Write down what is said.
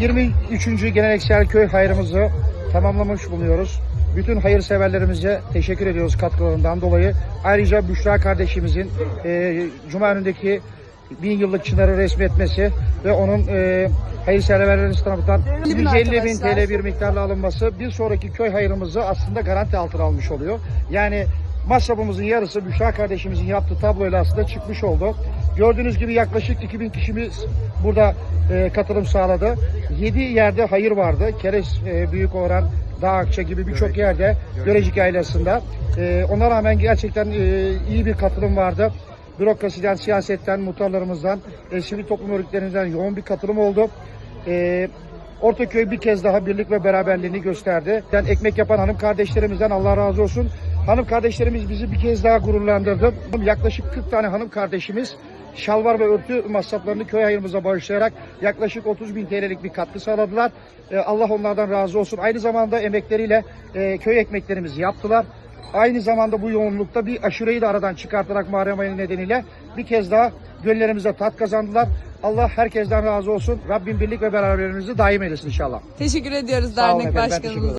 23. Geleneksel Köy Hayrımızı tamamlamış bulunuyoruz. Bütün hayırseverlerimize teşekkür ediyoruz katkılarından dolayı. Ayrıca Büşra kardeşimizin e, Cuma önündeki bin yıllık çınarı resmetmesi ve onun e, hayırseverlerimiz tarafından bin 150 bin. TL bir miktarla alınması bir sonraki köy hayrımızı aslında garanti altına almış oluyor. Yani masrafımızın yarısı Büşra kardeşimizin yaptığı tabloyla aslında çıkmış oldu. Gördüğünüz gibi yaklaşık 2000 kişimiz burada e, katılım sağladı. 7 yerde hayır vardı. Keres e, Büyük Oran, Dağ Akça gibi birçok yerde Görecik Yaylası'nda. E, ona rağmen gerçekten e, iyi bir katılım vardı. Bürokrasiden, siyasetten, muhtarlarımızdan, e, sivil toplum örgütlerinden yoğun bir katılım oldu. E, Ortaköy bir kez daha birlik ve beraberliğini gösterdi. Yani ekmek yapan hanım kardeşlerimizden Allah razı olsun. Hanım kardeşlerimiz bizi bir kez daha gururlandırdı. Yaklaşık 40 tane hanım kardeşimiz şalvar ve örtü masraflarını köy hayırımıza bağışlayarak yaklaşık 30 bin TL'lik bir katkı sağladılar. Ee, Allah onlardan razı olsun. Aynı zamanda emekleriyle e, köy ekmeklerimizi yaptılar. Aynı zamanda bu yoğunlukta bir aşureyi de aradan çıkartarak Muharrem ayı nedeniyle bir kez daha gönüllerimize tat kazandılar. Allah herkesten razı olsun. Rabbim birlik ve beraberliğimizi daim eylesin inşallah. Teşekkür ediyoruz Sağ olun dernek efendim, ben teşekkür başkanımıza.